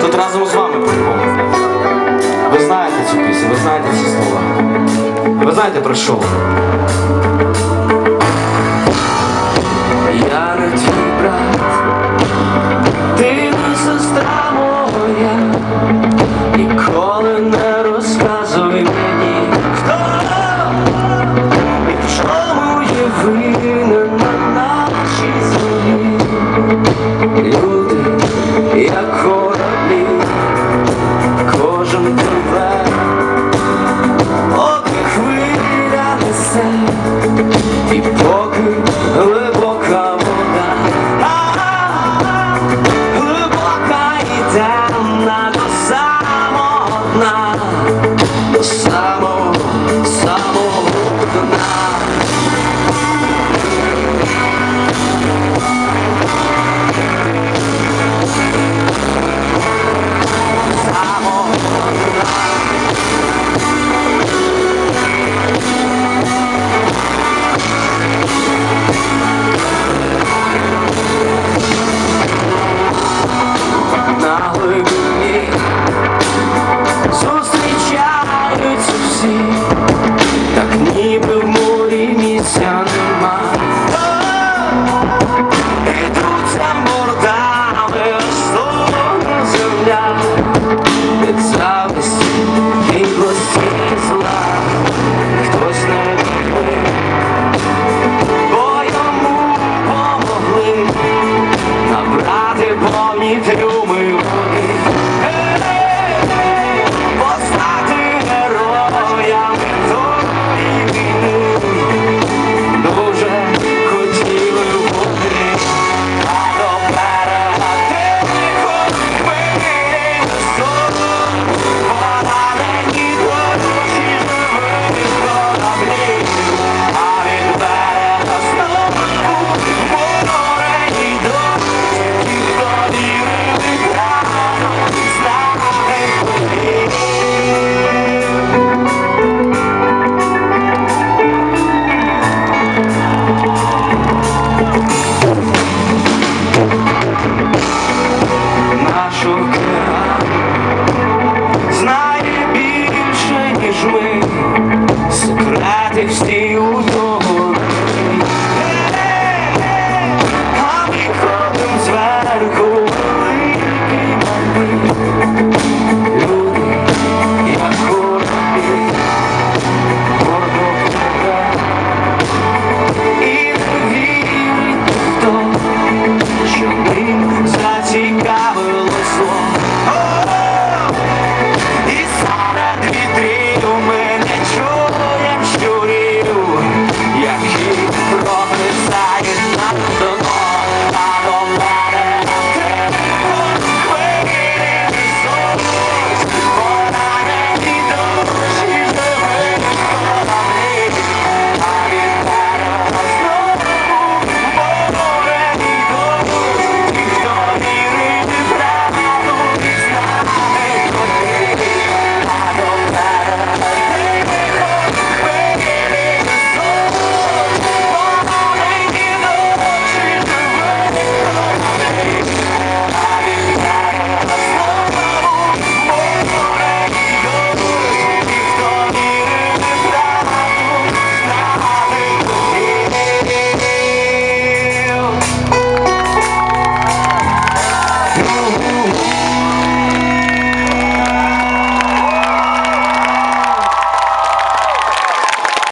Тут разом з вами по-любому. Ви знаєте цю пісню, ви знаєте ці слова. Ви знаєте про що? E agora? down. teu